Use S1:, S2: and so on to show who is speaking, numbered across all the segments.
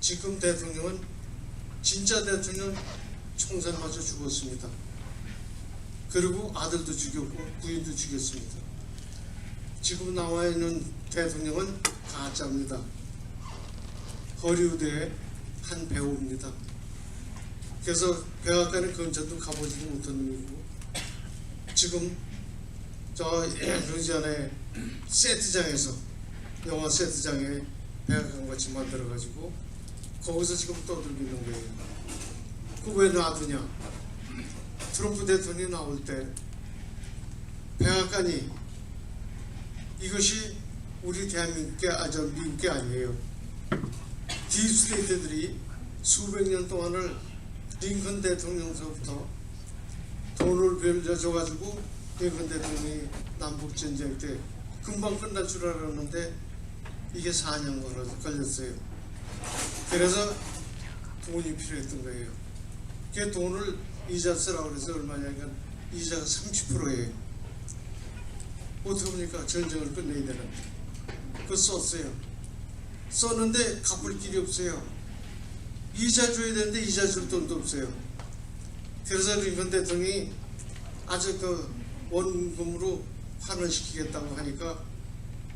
S1: 지금 대통령은 진짜 대통령 맞아 죽었습니다. 그리고 아들도 죽였고 부인도 죽였습니다. 지금 나와 있는 대통령은 가짜입니다. 허리우드의 한 배우입니다. 그래서 백악관의 검찰도 가보지도 못한 놈이고 지금 저 루지아나의 세트장에서 영화 세트장에 백악관 같이 만들어 가지고 거기서 지금 떠들고 있는 거예요. 그왜 놔두냐? 트럼프 대통령이 나올 때 백악관이 이것이 우리 대한민국의 아저 미국이 아니에요. 딥스테이트들이 수백 년 동안을 링컨 대통령서부터 돈을 빌려줘가지고 링컨 대통령이 남북 전쟁 때 금방 끝날 줄 알았는데 이게 4년 걸렸어요. 그래서 돈이 필요했던 거예요. 그 돈을 이자 쓰라고 그래서 얼마냐니까 이자가 30%예요. 어떻게 보니까 전쟁을 끝내야 되는데 그거 썼어요. 썼는데 갚을 길이 없어요. 이자 줘야 되는데 이자 줄 돈도 없어요. 그래서 링컨 대통령이 아주 그 원금으로 환원시키겠다고 하니까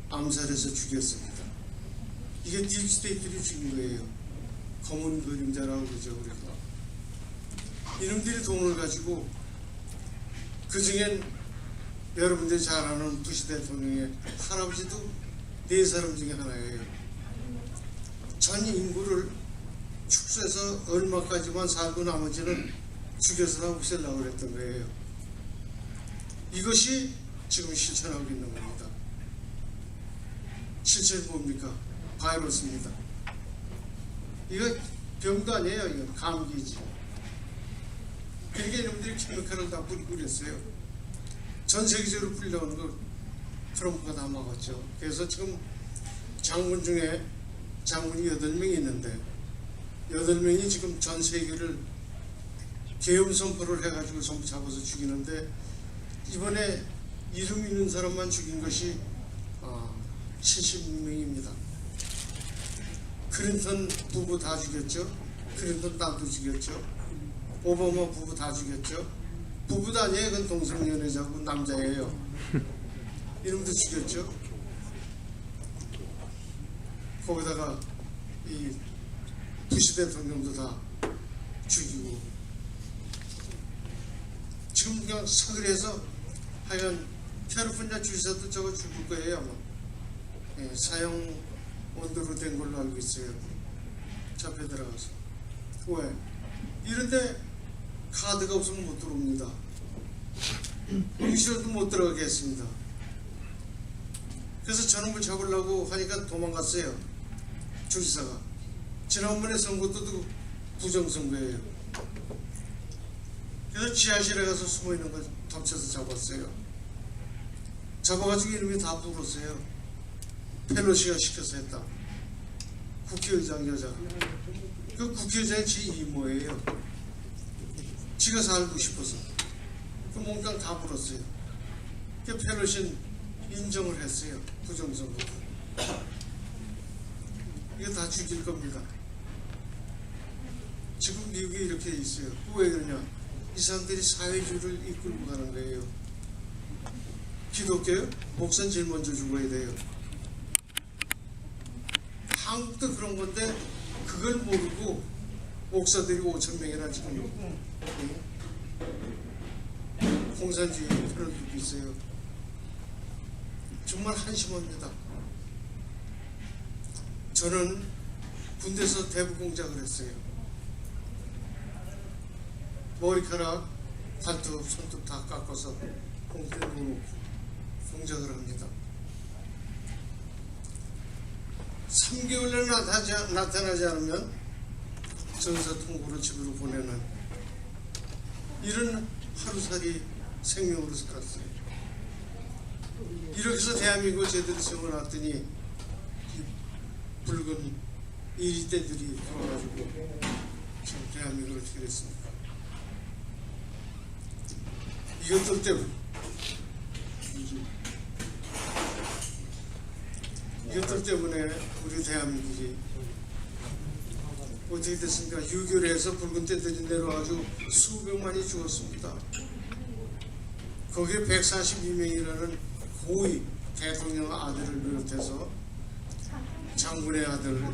S1: 암살해서 죽였습니다. 이게 딥스테이트들이 죽인 거예요. 검은 그림자라고 그러죠 우리가. 이놈들이 돈을 가지고 그 중엔 여러분들이 잘 아는 부시 대통령의 할아버지도 네 사람 중에 하나예요. 전 인구를 축소해서 얼마까지만 살고 나머지는 죽여서 없애려고 그랬던 거예요. 이것이 지금 실천하고 있는 겁니다. 실천이 뭡니까? 바이러스입니다. 이거 병도 아니에요. 이건 감기지. 그러니까 이놈들이 케미컬을 다 뿌리뿌렸어요. 전 세계적으로 뿌리려는 걸 트럼프가 다 막았죠. 그래서 지금 장군 중에 장군이 8명이 있는데 8명이 지금 전 세계를 계엄 선포를 해가지고 전부 잡아서 죽이는데 이번에 이름 있는 사람만 죽인 것이 아, 76명입니다. 클린턴 부부 다 죽였죠. 클린턴 딸도 죽였죠. 오바마 부부 다 죽였죠. 부부도 아니에요. 그건 동성연애자고 남자예요. 이름도 죽였죠. 거기다가 이 부시 대통령도 다 죽이고 지금 그냥 서글해서 하여간 캐리포니아 주지사도 저거 죽을 거예요 아마 예, 사형 원도로 된 걸로 알고 있어요. 잡혀 들어가서. 왜? 이런데 카드가 없으면 못 들어옵니다. 응시로도 못 들어가게 했습니다. 그래서 저놈을 잡으려고 하니까 도망갔어요. 주지사가. 지난번에 선거 때도 부정선거예요. 그래서 지하실에 가서 숨어 있는 거 덮쳐서 잡았어요. 잡아가지고 이름이 다 불었어요. 펠로시가 시켜서 했다. 국회의장 여자. 그 국회의장이 지 이모예요. 지가 살고 싶어서. 그 몽땅 다 불었어요. 그 펠로시는 인정을 했어요. 부정선거. 이거 다 죽일 겁니다. 지금 미국이 이렇게 있어요. 왜 그러냐? 이 사람들이 사회주의를 이끌고 가는 거예요. 기독교 목사는 제일 먼저 죽어야 돼요. 한국도 그런 건데 그걸 모르고 목사들이 5천 명이나 지금 공산주의 편을 들고 있어요. 정말 한심합니다. 저는 군대에서 대부 공작을 했어요. 머리카락, 발톱, 손톱 다 깎아서 놓고 공작을 합니다. 3개월 내에 나타나지, 나타나지 않으면 전사 통보로 집으로 보내는 이런 하루살이 생명으로 살았어요. 이렇게 해서 대한민국을 제대로 세워놨더니 이 붉은 이리떼들이 들어와가지고 지금 대한민국을 어떻게 됐습니까? 이것들 때문에 이것들 때문에 우리 대한민국이 어떻게 됐습니까? 유교를 해서 붉은 떼들이 내려와가지고 수백만이 죽었습니다. 거기에 142명이라는 고위 대통령 아들을 비롯해서 장군의 아들,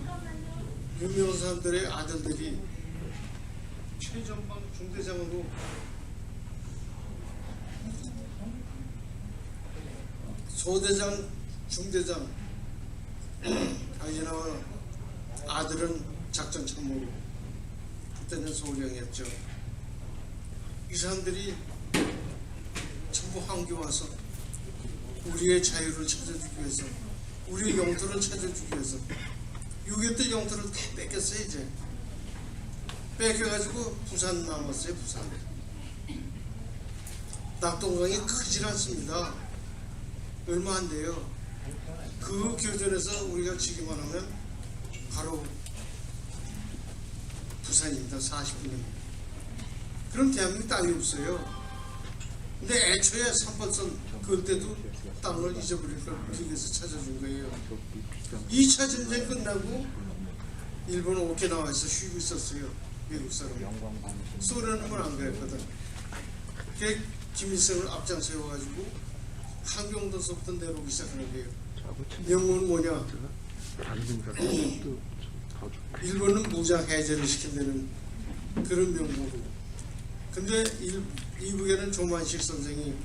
S1: 유명한 사람들의 아들들이 최전방 중대장으로 소대장, 중대장, 아이나와 아들은 작전 참모로 그때는 소령이었죠. 이 사람들이 전부 한교 와서 우리의 자유를 찾아주기 위해서 우리의 영토를 찾아주기 위해서 6.25때 영토를 다 뺏겼어요 이제. 뺏겨가지고 부산 남았어요 부산. 낙동강이 크질 않습니다. 얼마 안 돼요 그 교전에서 우리가 지기만 하면 바로 부산입니다. 40분입니다 그럼 대한민국 땅이 없어요. 근데 애초에 3번선 그때도 땅을 잊어버릴 걸 미국에서 찾아준 거예요. 2차 전쟁 끝나고 일본은 오키나와에서 쉬고 있었어요. 미국 사람 소련은 안 그랬거든. 김일성을 앞장 세워가지고 한경도서부터 내려오기 시작하는 거예요. 명문은 뭐냐? 일본은 무장 해제를 시킨다는 그런 명목으로. 근데 일, 이북에는 조만식 선생이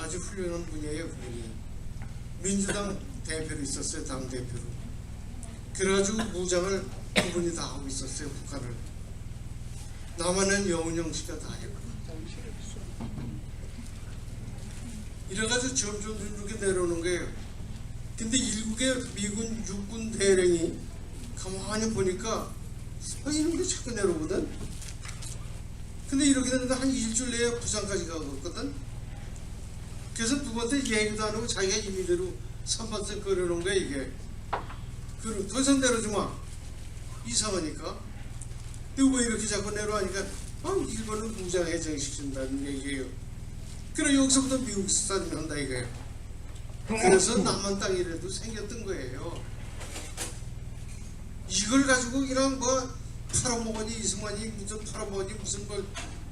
S1: 아주 훌륭한 분이에요 그분이. 민주당 대표로 있었어요 당 대표로. 그래가지고 무장을 그분이 다 하고 있었어요 북한을. 남한은 여운형 씨가 다 했고 이래가지고 점점 이렇게 내려오는 거예요. 근데 일국의 미군 육군 대령이 가만히 보니까 아, 이런 게 자꾸 내려오거든? 근데 이렇게 되는데 한 일주일 내에 부산까지 가거든? 그래서 누구한테 얘기도 안 하고 자기가 임의대로 3번째 걸어놓은 거야 이게. 그럼 더 이상 내려주마 이상하니까. 근데 왜 이렇게 자꾸 내려가니까 아 일본은 무장 해제시킨다는 얘기예요 그래 여기서부터 미국 스타일을 한다 이거예요. 그래서 남한 땅이라도 생겼던 거예요. 이걸 가지고 그냥 뭐 팔아먹으니 이승만이 무슨 팔아먹으니 무슨 걸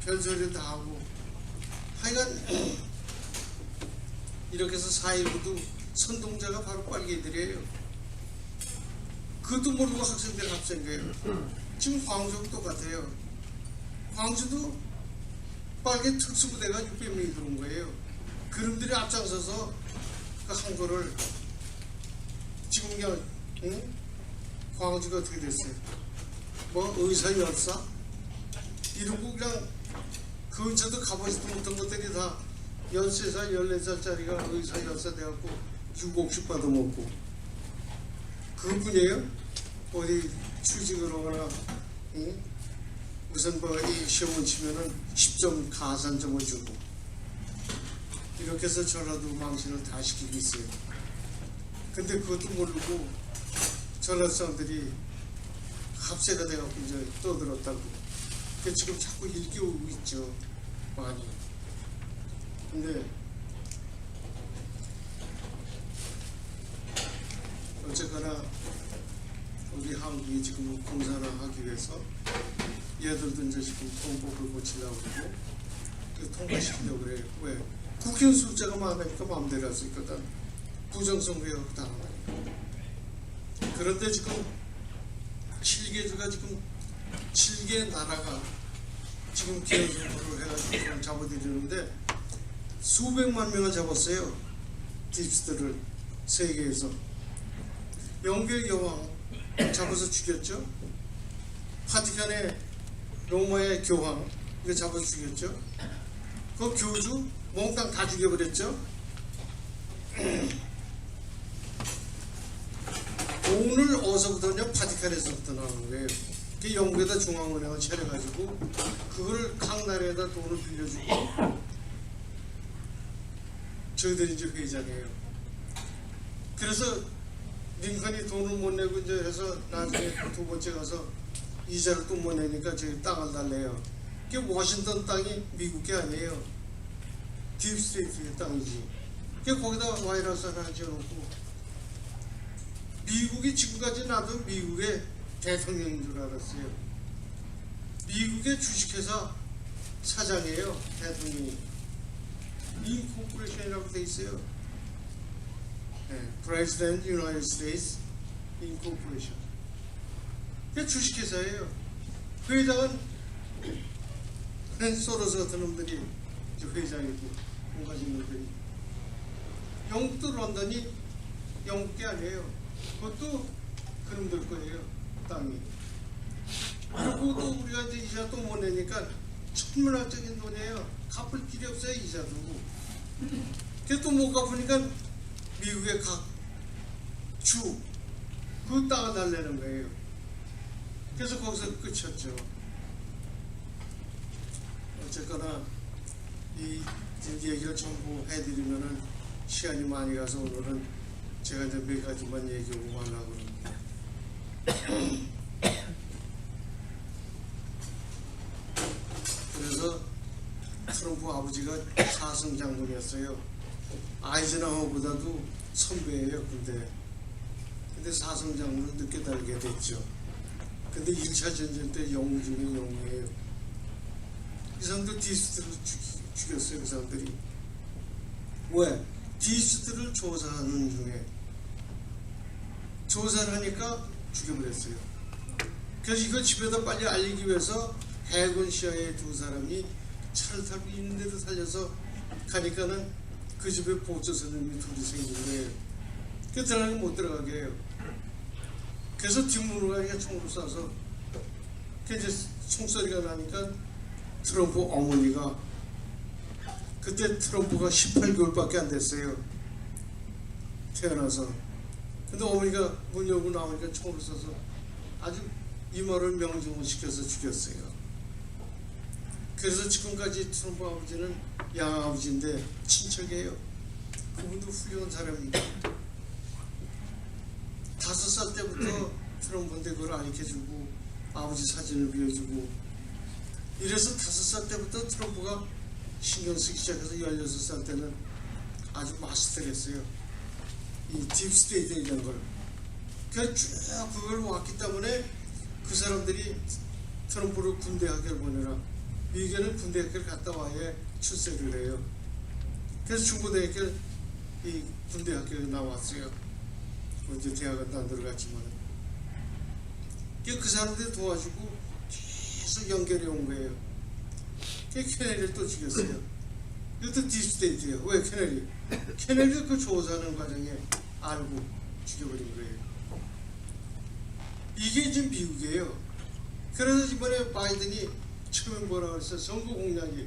S1: 별소리 다 하고. 하여간 이렇게 해서 4.19도 선동자가 바로 빨개들이에요. 그것도 모르고 학생들이 합친 거예요. 지금 광주도 똑같아요. 광주도 빨개 특수부대가 600명이 들어온 거예요 그놈들이 앞장서서 그한 거를 지금 그냥 응? 광주가 어떻게 됐어요 뭐 의사 열사 이러고 그냥 그 근처도 가보지도 못한 것들이 다 13살 14살짜리가 의사 열사 돼갖고 6, 50 받아먹고 그것뿐이에요? 어디 취직을 하거나 응? 무슨 뭐 이 시험을 치면은 10점 가산점을 주고 이렇게 해서 전라도 망신을 다 시키고 있어요 근데 그것도 모르고 전라도 사람들이 합세가 돼갖고 이제 떠들었다고. 그 지금 자꾸 일깨우고 있죠. 많이. 근데 어쨌거나 우리 한국이 지금 공사를 하기 위해서 얘들도 이제 지금 통법을 고치려고 그러고 그 통과시키려고 그래요. 왜? 국회의원 숫자가 많으니까 마음대로 할 수 있거든. 부정선거하고 당하니까. 그런데 지금 7개주가 지금 7개 나라가 지금 기회선거를 해가지고 잡아들이는데 수백만 명을 잡았어요. 딥스들을 세계에서 영국의 여왕 잡아서 죽였죠. 파티칸의 로마의 교황 이거 잡아서 죽였죠. 그 교주 몽땅 다 죽여버렸죠. 오늘 어서부터는요 파티칸에서부터 나오는 거예요. 그 영국에다 중앙은행을 차려가지고 그걸 각 나라에다 돈을 빌려주고 저희들이 이제 회장이에요. 그래서 링컨이 돈을 못 내고 이제 해서 나중에 두 번째 가서 이자를 또 못 내니까 저희 땅을 달래요. 그게 워싱턴 땅이 미국 게 아니에요. 딥스테이트의 땅이지. 그 거기다 와이러스 하나 지어놓고 미국이 지금까지 나도 미국에 대통령인 줄 알았어요. 미국의 주식회사 사장이에요. 대통령이. 인코퍼레이션이라고 돼 있어요. 네, President United States Incorporation. 그 주식회사예요. 그 회장은 소로스 같은 놈들이 회장이고 온갖 놈들이 영국도 런던이 영국이 아니에요. 그것도 그놈들 거예요. 땅이. 그리고도 우리가 이제 이자 또못 내니까 천문학적인 돈이에요. 갚을 길이 없어요 이자도. 또못 갚으니까 미국의 각 주, 그 땅을 달래는 거예요. 그래서 거기서 끝이었죠. 어쨌거나 이 얘기를 전부 해드리면은 시간이 많이 가서 오늘은 제가 이제 몇 가지만 얘기하고 가려고 그럽니다. 그래서 트럼프 아버지가 사성 장군이었어요. 아이젠하워보다도 선배예요, 근데. 근데 사성 장군은 늦게 달게 됐죠. 근데 1차 전쟁 때 영웅 중에 영웅이에요. 이 사람들 디스트를 죽- 죽였어요, 그 사람들이. 왜? 디스트를 조사하는 중에 조사를 하니까 죽여버렸어요. 그래서 이거 집에다 빨리 알리기 위해서 해군 시야의 두 사람이 차를 타고 있는데도 살려서 가니까는 그 집에 보조 선생님이 둘이 생긴 거예요. 그 들어가기 못 들어가게 해요. 그래서 뒷문으로 가니까 총으로 쏴서 그 이제 총소리가 나니까 트럼프 어머니가 그때 트럼프가 18개월밖에 안 됐어요. 태어나서. 근데 어머니가 문 열고 나오니까 총으로 쏴서 아주 이마를 명중을 시켜서 죽였어요. 그래서 지금까지 트럼프 아버지는 양아버지인데 친척이에요. 그분도 훌륭한 사람입니다. 다섯 살 때부터 트럼프한테 그걸 가르쳐주고 아버지 사진을 비워주고 이래서 다섯 살 때부터 트럼프가 신경 쓰기 시작해서 16살 때는 아주 마스터했어요. 이 딥스테이트에 대한 걸. 그래서 쭉 그걸 왔기 때문에 그 사람들이 트럼프를 군대 학교를 보내라. 미국에는 군대 학교를 갔다 와야 출세를 해요. 그래서 중고등학교 이 군대 학교에 나왔어요. 언제 대학은 안 들어갔지만. 그 사람들이 도와주고 계속 연결해 온 거예요. 그 케네디를 또 죽였어요. 이것도 디스테이트예요. 왜 케네디? 케네디 그 조사하는 과정에 알고 죽여버린 거예요. 이게 지금 미국이에요. 그래서 이번에 바이든이 처음에 뭐라 그랬어요? 선거 공약이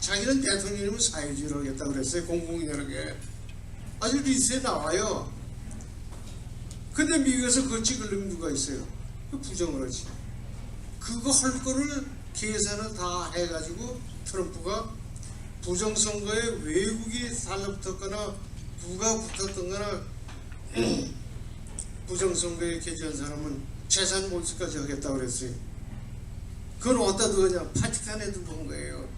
S1: 자기는 대통령이면 사회주의를 하겠다 그랬어요. 공공연하게. 아주 리스트에 나와요. 근데 미국에서 그거 찍으려면 누가 있어요? 그 부정을 하지. 그거 할 거를 계산을 다 해가지고 트럼프가 부정선거에 외국이 달라붙었거나 누가 붙었던 거나 부정선거에 개지한 사람은 재산 몰수까지 하겠다고 그랬어요. 그건 어디다 두었냐? 파티칸에 두고 한 거예요.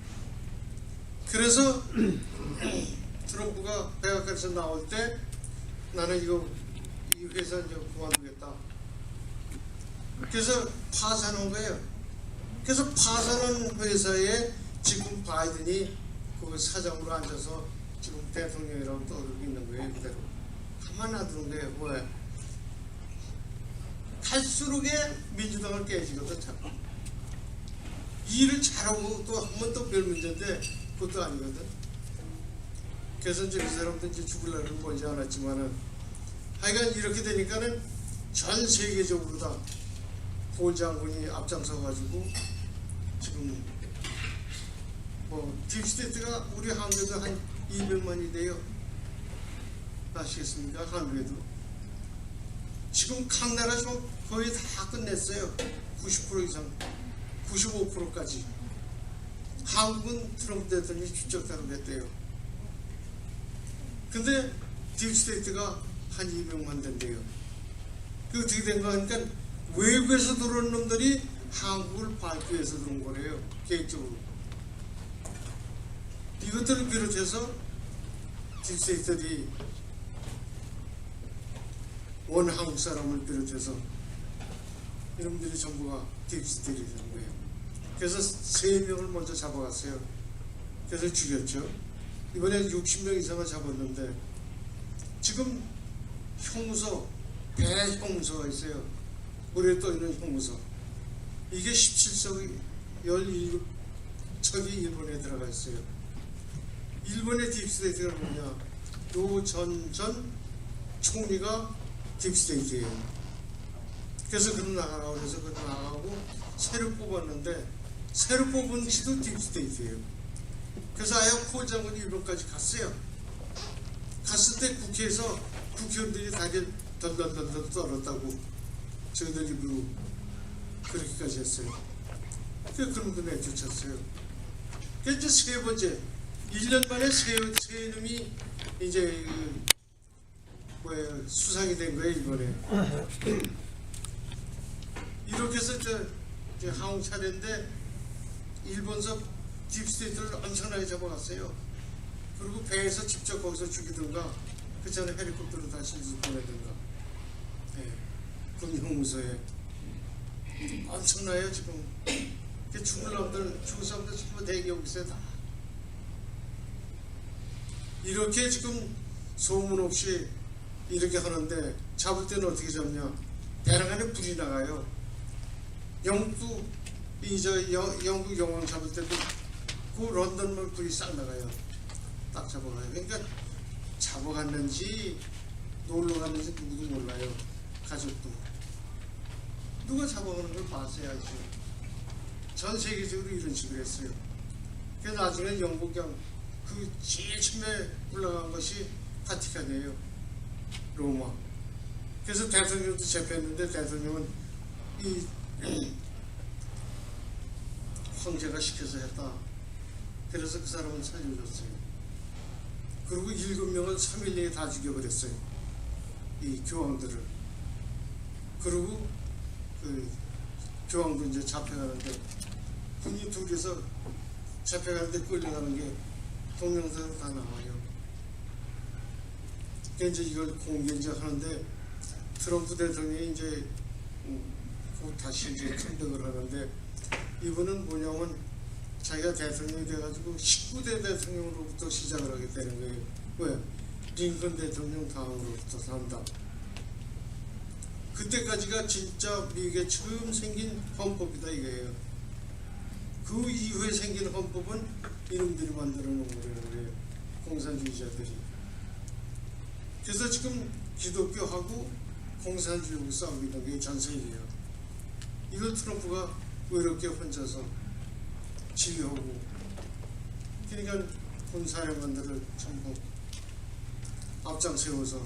S1: 그래서 트럼프가 백악관에서 나올 때 나는 이거 이 회사 이제 그만두겠다. 그래서 파산한 거예요. 그래서 파산한 회사에 지금 바이든이 그 사장으로 앉아서 지금 대통령이라고 떠들고 있는 거예요. 그대로. 가만 놔두는 거예요. 왜? 갈수록에 민주당을 깨지거든 자꾸. 일을 잘하고 또 한 번 또 별 문제인데 그것도 아니거든. 그래서 이제 그 사람도 이제 죽을라는 멀지 않았지만은 하여간 이렇게 되니까는 전 세계적으로 다볼 장군이 앞장서 가지고 지금 뭐 딥스테이트가 우리 한국에도 한 200만이 돼요. 아시겠습니까? 한국에도. 지금 각 나라 좀 거의 다 끝냈어요. 90% 이상, 95%까지. 한국은 트럼프 대통령이 직접 다루겠대요. 근데 딥스테이트가 한 200만 된대요. 그 어떻게 된거 하니까 외국에서 들어온 놈들이 한국을 위해서 들어온 거래요. 계획적으로. 이것들을 비롯해서 딥스테이트들이 원 한국 사람을 비롯해서 이놈들이 전부가 딥스들이 되는 거예요. 그래서 세 명을 먼저 잡아갔어요. 그래서 죽였죠. 이번에 60명 이상을 잡았는데 지금 형무소 배 형무소가 있어요. 물에 떠 있는 형무소. 이게 17척이 17척이 일본에 들어가 있어요. 일본의 딥스테이트가 뭐냐? 노전전 총리가 딥스테이트예요. 그래서 그는 나가라고 그래서 그는 나가고 새로 뽑았는데 새로 뽑은 지도 딥스테이트예요. 그래서 아야콜 장군이 일본까지 갔어요. 갔을 때 국회에서 국회의원들이 다리 덜덜덜덜 떨었다고 저희들 입으로 그렇게까지 했어요. 그 그런 거 내쫓았어요. 그 이제 세 번째 1년 만에 세, 세 놈이 이제 그 뭐야 수상이 된 거예요 이번에. 이렇게 해서 저, 저 항공 차례인데 일본서 딥스테이트를 엄청나게 잡아갔어요. 그리고 배에서 직접 거기서 죽이든가 그 전에 헬리콥터로 다시 보내든가. 예. 군형무소에 엄청나요 지금. 그 죽을 놈들 죽을 사람들 전부 대기하고 있어요 다. 이렇게 지금 소문 없이 이렇게 하는데 잡을 때는 어떻게 잡냐? 배랑 안에 불이 나가요. 영국도 이저 영국 영왕 잡을 때도 그 런던만 불이 싹 나가요. 딱 잡아가요. 그러니까 잡아갔는지 놀러 갔는지 누구도 몰라요. 가족도 누가 잡아가는 걸 봤어야지. 전 세계적으로 이런 식으로 했어요. 그래서 나중에 영국경 그 제일 처음에 올라간 것이 바티칸이에요. 로마. 그래서 대통령도 재패했는데 대통령은 이 황제가 시켜서 했다. 그래서 그 사람은 살려줬어요. 그리고 일곱 명을 3일 내에 다 죽여버렸어요. 이 교황들을. 그리고 그 교황도 이제 잡혀가는데 군이 둘이서 잡혀가는데 끌려가는 게 동영상으로 다 나와요. 그러니까 이제 이걸 공개 이제 하는데 트럼프 대통령이 이제 음, 곧 다시 이제 컴백을 하는데 이분은 뭐냐면 자기가 대통령이 돼가지고 19대 대통령으로부터 시작을 하게 되는 거예요. 왜? 링컨 대통령 다음으로부터 산다. 그때까지가 진짜 미국에 처음 생긴 헌법이다 이거예요. 그 이후에 생긴 헌법은 이놈들이 만들어 놓은 거예요. 공산주의자들이. 그래서 지금 기독교하고 공산주의하고 싸우고 있는 게 전 세계예요. 이걸 트럼프가 외롭게 혼자서 지휘하고 그러니까 군사령관들을 전부 앞장 세워서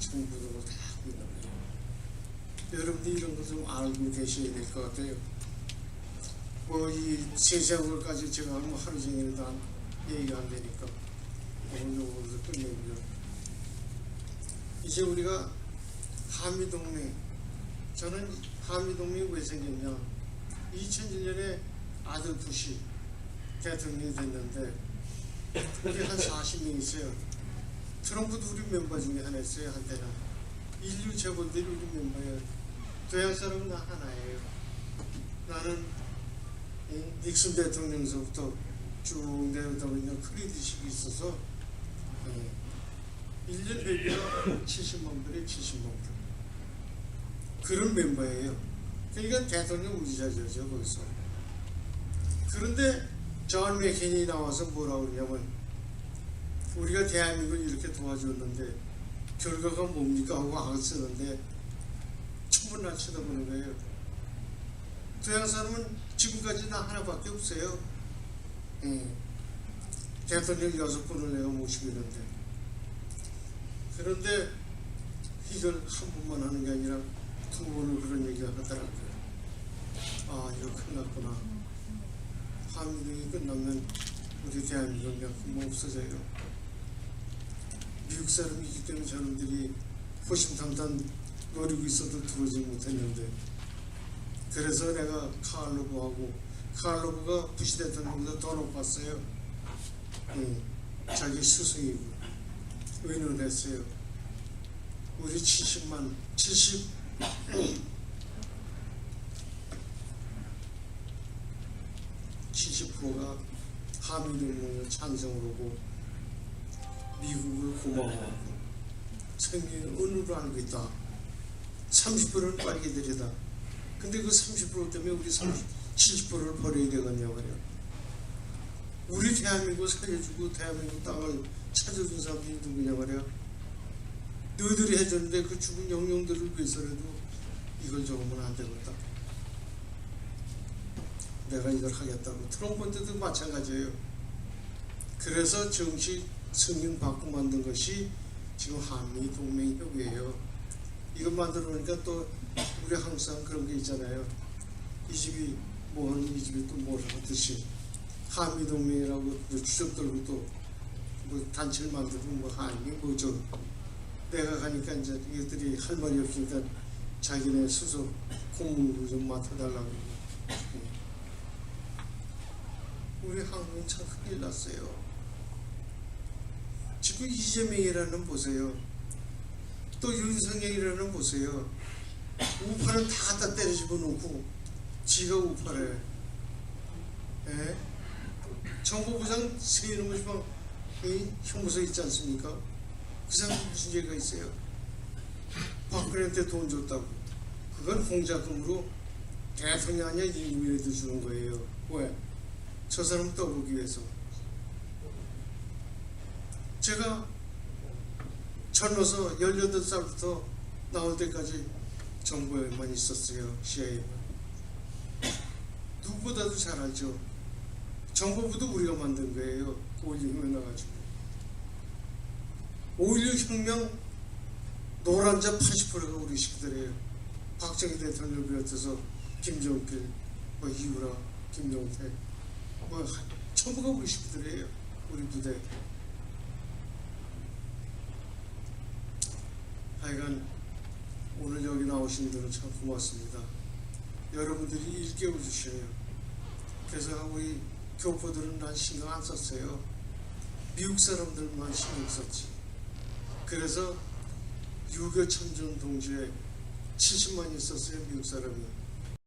S1: 구독을 다 하고 있는 거예요. 여러분들 이런 거 좀 알고 계셔야 될 것 같아요. 뭐이 세세한 것까지 제가 뭐 하루 종일 다 얘기가 안 되니까 오늘 요거를 끝내고요. 이제 우리가 한미동맹 저는 한미동맹이 왜 생겼냐 2001년에 아들 부시 대통령이 됐는데 우리 한 40명 있어요. 트럼프도 우리 멤버 중에 하나였어요 한때는. 인류 재벌들이 우리 멤버예요. 도양 사람은 나 하나예요. 나는 이 닉슨 대통령서부터 쭉 내려다 보면 크리드십이 있어서 예, 1년 회비가 70만 불에 70만 불 그런 멤버예요. 그러니까 대통령 우지자죠 거기서 그런데 존 맥케인이 나와서 뭐라고 그러냐면 우리가 대한민국을 이렇게 도와줬는데 결과가 뭡니까? 하고 안 쓰는데 천문날 쳐다보는 거예요. 도양 사람은 지금까지 나 하나밖에 없어요. 예. 대통령 여섯 분을 내가 모시고 있는데. 그런데 이걸 한 번만 하는 게 아니라 두 번을 그런 얘기가 하더라고요. 아 이거 큰일 났구나 한민국이 끝나면 우리 대한민국은 뭐 없어져요. 미국 사람이기 때문에 저놈들이 호심탐탐 노리고 있어도 들어오지 못했는데 그래서 내가 카알로브하고 카알로브가 부시 대통령보다 더 높았어요. 예, 자기 스승이고 의논했어요. 우리 70만 70 70%가 한미동맹을 찬성을 하고 미국을 고마워하고 생명의 은으로 알고 있다. 30%는 빨개들이다. 근데 그 30% 때문에 우리 30, 70%를 버려야 되겠냐 말이야. 우리 대한민국 살려주고 대한민국 땅을 찾아준 사람들이 누구냐 말이야. 너희들이 해줬는데 그 죽은 영령들을 위해서라도 이걸 적으면 안 되겠다. 내가 이걸 하겠다고 트럼프한테도 마찬가지예요. 그래서 정식 승인 받고 만든 것이 지금 한미 동맹 협의예요. 이거 만들어 놓으니까 또 우리 항상 그런 게 있잖아요. 이 집이 뭐 하는 이 집이 또뭘 하듯이 한미 동맹이라고 주접 들고 또 뭐 단체를 만들고 뭐 한미 뭐저 내가 가니까 이제 이들이 할 말이 없으니까 자기네 수석 공무를 좀 맡아달라고. 우리 한국은 참 큰일 났어요. 지금 이재명이라는 보세요. 또 윤석열이라는 보세요. 우파는 다 갖다 때려 집어넣고 지가 우파래. 예? 정보부장 세이놈의 형무소 있지 않습니까? 그 사람 무슨 죄가 있어요? 박근혜한테 돈 줬다고. 그건 공작금으로 대통령 아니야 임금이라도 주는 거예요. 왜? 저 사람 떠보기 위해서. 제가 젊어서 18살부터 나올 때까지 정부에만 있었어요. CIA만. 누구보다도 잘 알죠. 정보부도 우리가 만든 거예요. 5.16에 나가지고. 5.16 혁명 노란자 80%가 우리 식구들이에요. 박정희 대통령을 비롯해서 김정필, 뭐 이유라, 김용태, 뭐 전부가 우리 식구들이에요. 우리 부대. 하여간 오늘 여기 나오신 분은 참 고맙습니다. 여러분들이 일깨워 주셔요. 그래서 우리 교포들은 난 신경 안 썼어요. 미국 사람들만 신경 썼지. 그래서 유교 참전 동지에 70만 있었어요 미국 사람이.